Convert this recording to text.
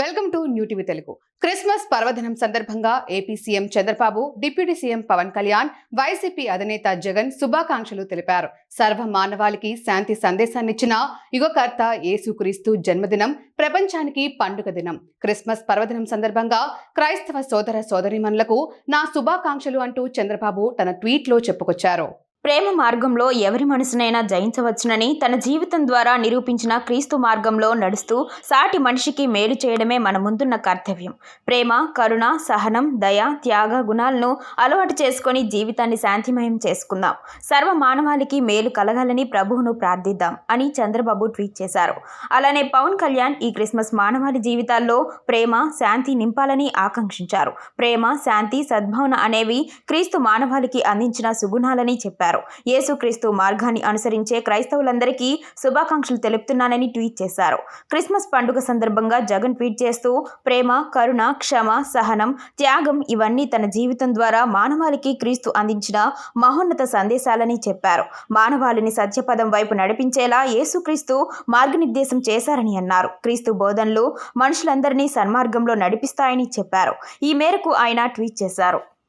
Welcome to new TV Telugu. Christmas పర్వదినం సందర్భంగా AP CM Chandrababu deputy CM Pawan Kalyan YCP అధినేత జగన్ శుభాకాంక్షలు తెలిపారు. సర్వ మానవాళికి శాంతి సందేశాన్నిచ్చిన యుగకర్త యేసుక్రీస్తు జన్మదినం ప్రపంచానికి పండుగ దినం. క్రిస్మస్ పర్వదినం సందర్భంగా క్రైస్తవ సోదర సోదరీమణులకు నా శుభాకాంక్షలు అంటూ చంద్రబాబు తన ట్వీట్లో చెప్పుకొచ్చారు. ప్రేమ మార్గంలో ఎవరి మనసునైనా జయించవచ్చునని తన జీవితం ద్వారా నిరూపించిన క్రీస్తు మార్గంలో నడుస్తూ సాటి మనిషికి మేలు చేయడమే మన ముందున్న కర్తవ్యం. ప్రేమ కరుణ సహనం దయ త్యాగ గుణాలను అలవాటు చేసుకొని జీవితాన్ని శాంతిమయం చేసుకుందాం. సర్వ మానవాళికి మేలు కలగాలని ప్రభువును ప్రార్థిద్దాం అని చంద్రబాబు ట్వీట్ చేశారు. అలానే పవన్ కళ్యాణ్ ఈ క్రిస్మస్ మానవాళి జీవితాల్లో ప్రేమ శాంతి నింపాలని ఆకాంక్షించారు. ప్రేమ శాంతి సద్భావన అనేవి క్రీస్తు మానవాళికి అందించిన సుగుణాలని చెప్పారు. యేసుక్రీస్తు మార్గాన్ని అనుసరించే క్రైస్తవులందరికీ శుభాకాంక్షలు తెలుపుతున్నానని ట్వీట్ చేశారు. క్రిస్మస్ పండుగ సందర్భంగా జగన్ ట్వీట్ చేస్తూ ప్రేమ కరుణ క్షమ సహనం త్యాగం ఇవన్నీ తన జీవితం ద్వారా మానవాళికి క్రీస్తు అందించిన మహోన్నత సందేశాలని చెప్పారు. మానవాళిని సత్యపదం వైపు నడిపించేలా యేసుక్రీస్తు మార్గనిర్దేశం చేశారని అన్నారు. క్రీస్తు బోధనలు మనుషులందరినీ సన్మార్గంలో నడిపిస్తాయని చెప్పారు. ఈ మేరకు ఆయన ట్వీట్ చేశారు.